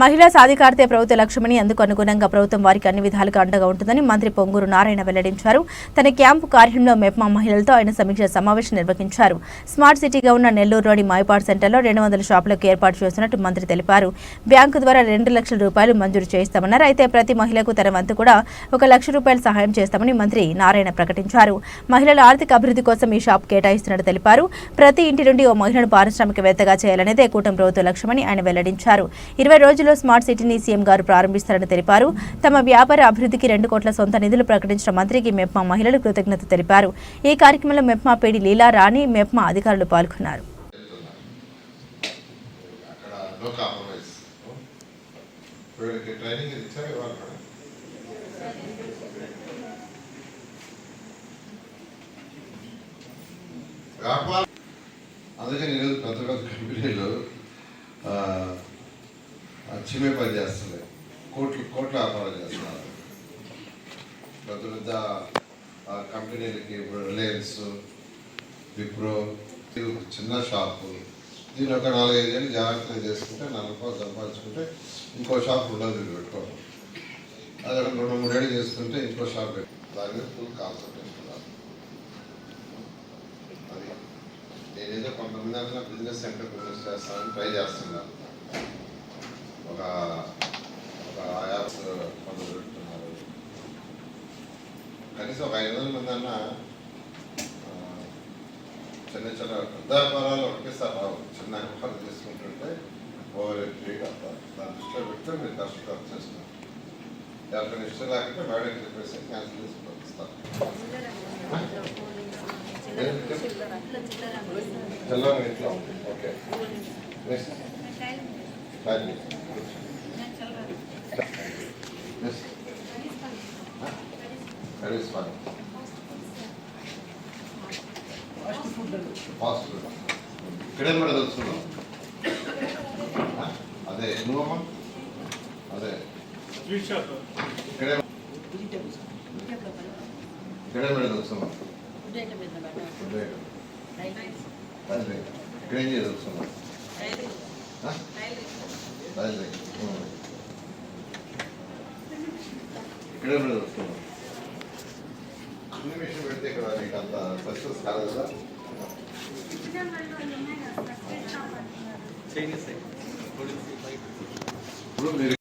మహిళా సాధికారతే ప్రభుత్వ లక్ష్యమని అందుకు అనుగుణంగా ప్రభుత్వం వారికి అన్ని విధాలుగా అండగా ఉంటుందని మంత్రి పొంగూరు నారాయణ వెల్లడించారు. తన క్యాంపు కార్యంలో మెప్మా మహిళలతో ఆయన సమీక్ష సమావేశం నిర్వహించారు. స్మార్ట్ సిటీగా ఉన్న నెల్లూరులోని మైపాడ్ సెంటర్లో రెండు వందల షాపులకు ఏర్పాటు చేస్తున్నట్టు మంత్రి తెలిపారు. బ్యాంకు ద్వారా రెండు లక్షల రూపాయలు మంజూరు చేస్తామన్నారు. అయితే ప్రతి మహిళకు తన వంతు కూడా ఒక లక్ష రూపాయలు సహాయం చేస్తామని మంత్రి నారాయణ ప్రకటించారు. మహిళల ఆర్థిక అభివృద్ధి కోసం ఈ షాప్ కేటాయిస్తున్నట్టు తెలిపారు. ప్రతి ఇంటి నుండి ఓ మహిళను పారిశ్రామికవేత్తగా చేయాలనేదే కూటమి ప్రభుత్వ లక్ష్యమని ఆయన వెల్లడించారు. ఇరవై రోజులు త్వరలో స్మార్ట్ సిటీని సీఎం గారు ప్రారంభిస్తారని తెలిపారు. తమ వ్యాపార అభివృద్ధికి రెండు కోట్ల సొంత నిధులు ప్రకటించిన మంత్రికి మెప్మా మహిళలు కృతజ్ఞత తెలిపారు. ఈ కార్యక్రమంలో మెప్మా పేడి లీలా రాణి మెప్మా అధికారులు పాల్గొన్నారు. అందుకని ఈరోజు పెద్ద పెద్ద కంపెనీలు చిమే పని చేస్తున్నాయి. కోట్లు కోట్ల వ్యాపారం చేస్తున్నారు. పెద్ద పెద్ద కంపెనీలకి ఇప్పుడు రిలయన్స్ విప్రో చిన్న షాపు. దీని ఒక నాలుగైదు ఏళ్ళు జాగ్రత్తగా చేసుకుంటే నలభై రూపాయలు సంపాదించుకుంటే ఇంకో షాప్ ఉండదు ఇది పెట్టుకోవడం అదే రెండు మూడేళ్ళు చేసుకుంటే ఇంకో షాప్ పెట్టు దాని మీద ఫుల్ కాన్సన్ట్రేషన్ ఉండాలి. అది నేనేదో కొంతమంది బిజినెస్ సెంటర్ బిజినెస్ చేస్తానని ట్రై చేస్తున్నాను ఒక ఒక యాప్స్ పనులు పెడుతున్నారు. కనీసం ఒక ఐదు వందల మంది అన్న చిన్న చిన్న పెద్ద వ్యాపారాలు ఒకేసారి రావు. చిన్న వ్యాపారం తీసుకుంటుంటే ఓవర్ ట్రీట్ అవుతారు దాని దృష్టిలో పెడితే మీరు కష్టపడి చేస్తున్నారు. ఎవరికైనా ఇష్టం లేకుంటే మేడం చెప్పేసి క్యాన్సిల్ చేసి పంపిస్తారు. Okay. Next curries fast food ఇక్కడే కూడా తెలుసుకున్నాం అదే నువ్వమ్మా అదే. ఇక్కడే? ఇక్కడే తెలుసుకున్నాం ఇక్కడేం తెలుసుకున్నాం అదే ఇక్కడే కూడా తెలుసుకున్నాం ఇన్ఫర్మేషన్ పెడితే ఇక్కడ నీకు అంత సక్సెస్ కాదు కదా ఇప్పుడు మీరు